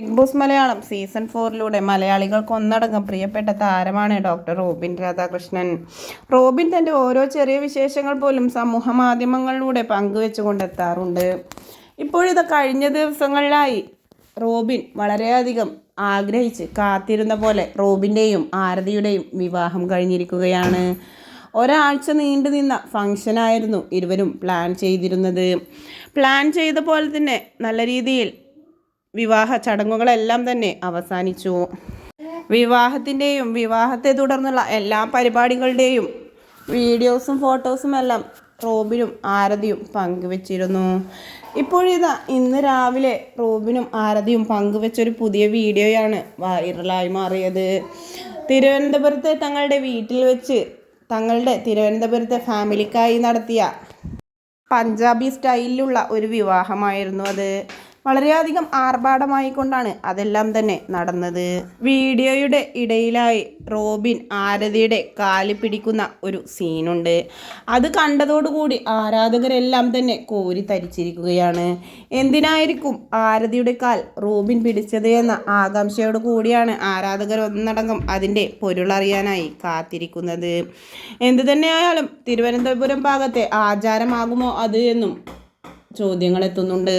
Big Boss Malayalam season ഫോറിലൂടെ മലയാളികൾക്ക് ഒന്നടങ്കം പ്രിയപ്പെട്ട താരമാണ് ഡോക്ടർ റോബിൻ രാധാകൃഷ്ണൻ. റോബിൻ തന്റെ ഓരോ ചെറിയ വിശേഷങ്ങൾ പോലും സമൂഹ മാധ്യമങ്ങളിലൂടെ പങ്കുവെച്ചുകൊണ്ടെത്താറുണ്ട്. ഇപ്പോഴിത് കഴിഞ്ഞ ദിവസങ്ങളിലായി റോബിൻ വളരെയധികം ആഗ്രഹിച്ച് കാത്തിരുന്ന പോലെ റോബിന്റെയും ആരതിയുടെയും വിവാഹം കഴിഞ്ഞിരിക്കുകയാണ്. ഒരാഴ്ച നീണ്ടു നിന്ന ഫംഗ്ഷനായിരുന്നു ഇരുവരും പ്ലാൻ ചെയ്തിരുന്നത്. പ്ലാൻ ചെയ്ത പോലെ തന്നെ നല്ല രീതിയിൽ വിവാഹ ചടങ്ങുകളെല്ലാം തന്നെ അവസാനിച്ചു. വിവാഹത്തിന്റെയും വിവാഹത്തെ തുടർന്നുള്ള എല്ലാ പരിപാടികളുടെയും വീഡിയോസും ഫോട്ടോസും എല്ലാം റോബിനും ആരതിയും പങ്കുവച്ചിരുന്നു. ഇപ്പോഴിതാ ഇന്ന് രാവിലെ റോബിനും ആരതിയും പങ്കുവച്ചൊരു പുതിയ വീഡിയോയാണ് വൈറലായി മാറിയത്. തിരുവനന്തപുരത്ത് തങ്ങളുടെ വീട്ടിൽ വെച്ച് തങ്ങളുടെ തിരുവനന്തപുരത്തെ ഫാമിലിക്കായി നടത്തിയ പഞ്ചാബി സ്റ്റൈലിലുള്ള ഒരു വിവാഹമായിരുന്നു അത്. വളരെയധികം ആർഭാടമായി കൊണ്ടാണ് അതെല്ലാം തന്നെ നടന്നത്. വീഡിയോയുടെ ഇടയിലായി റോബിൻ ആരതിയുടെ കാൽ പിടിക്കുന്ന ഒരു സീനുണ്ട്. അത് കണ്ടതോടുകൂടി ആരാധകരെല്ലാം തന്നെ കോരി തരിച്ചിരിക്കുകയാണ്. എന്തിനായിരിക്കും ആരതിയുടെ കാൽ റോബിൻ പിടിച്ചത് എന്ന ആകാംക്ഷയോട് കൂടിയാണ് ആരാധകർ ഒന്നടങ്കം അതിന്റെ പൊരുളറിയാനായി കാത്തിരിക്കുന്നത്. എന്തു തന്നെയായാലും തിരുവനന്തപുരം ഭാഗത്തെ ആചാരമാകുമോ അത് എന്നും ചോദ്യങ്ങൾ എത്തുന്നുണ്ട്